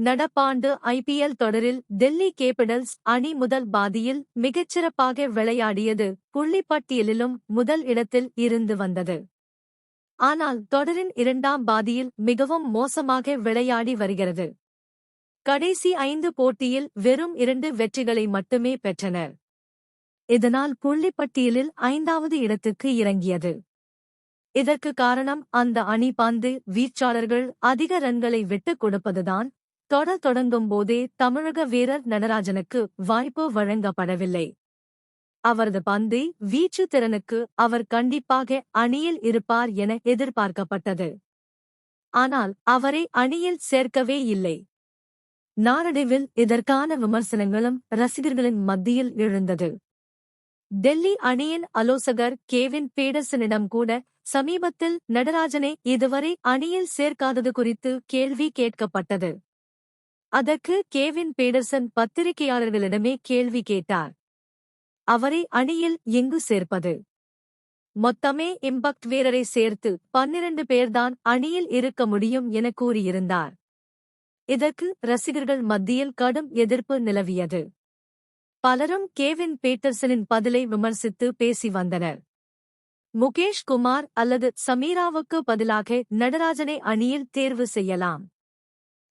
நடப்பாண்டு ஐபிஎல் தொடரில் டெல்லி கேபிடல்ஸ் அணி முதல் பாதியில் மிகச்சிறப்பாக விளையாடியது புள்ளிப்பட்டியலிலும் முதல் இடத்தில் இருந்து வந்தது. ஆனால் தொடரின் இரண்டாம் பாதியில் மிகவும் மோசமாக விளையாடி வருகிறது. கடைசி ஐந்து போட்டியில் வெறும் இரண்டு வெற்றிகளை மட்டுமே பெற்றனர். இதனால் புள்ளிப்பட்டியலில் ஐந்தாவது இடத்துக்கு இறங்கியது. இதற்கு காரணம் அந்த அணி பந்து வீச்சாளர்கள் அதிக ரன்களை விட்டுக் கொடுப்பதுதான் தொடர் தொடங்கும் போதே தமிழக வீரர் நடராஜனுக்கு வாய்ப்பு வழங்கப்படவில்லை. அவரது பந்து வீச்சு திறனுக்கு அவர் கண்டிப்பாக அணியில் இருப்பார் என எதிர்பார்க்கப்பட்டது. ஆனால் அவரை அணியில் சேர்க்கவே இல்லை. நாளடைவில் இதற்கான விமர்சனங்களும் ரசிகர்களின் மத்தியில் எழுந்தது. டெல்லி அணியின் ஆலோசகர் கேவின் பீடர்சனிடம் கூட சமீபத்தில் நடராஜனை இதுவரை அணியில் சேர்க்காதது குறித்து கேள்வி கேட்கப்பட்டது. அதற்கு கேவின் பீடர்சன் பத்திரிகையாளர்களிடமே கேள்வி கேட்டார். அவரை அணியில் எங்கு சேர்ப்பது? மொத்தமே இம்பக்ட் வீரரை சேர்த்து பன்னிரண்டு பேர்தான் அணியில் இருக்க முடியும் என கூறியிருந்தார். இதற்கு ரசிகர்கள் மத்தியில் கடும் எதிர்ப்பு நிலவியது. பலரும் கேவின் பீட்டர்சனின் பதிலை விமர்சித்து பேசி வந்தனர். முகேஷ் குமார் அல்லது சமீராவுக்கு பதிலாக நடராஜனை அணியில் தேர்வு செய்யலாம்.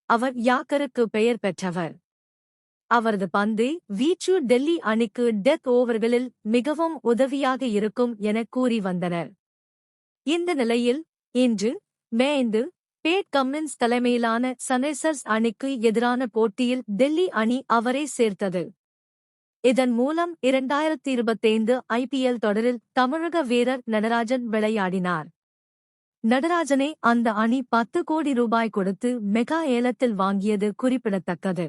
அவர் யாக்கருக்கு பெயர் பெற்றவர். அவரது பந்து வீச்சு டெல்லி அணிக்கு டெத் ஓவர்களில் மிகவும் உதவியாக இருக்கும் என கூறி வந்தனர். இந்த நிலையில் இன்று மேய்ந்து பேட் கம்மின்ஸ் தலைமையிலான சனேசர்ஸ் அணிக்கு எதிரான போட்டியில் டெல்லி அணி அவரை சேர்த்தது. இதன் மூலம் இரண்டாயிரத்தி இருபத்தைந்து ஐபிஎல் தொடரில் தமிழக வீரர் நடராஜன் விளையாடினார். நடராஜனை அந்த அணி பத்து கோடி ரூபாய் கொடுத்து மெகா ஏலத்தில் வாங்கியது குறிப்பிடத்தக்கது.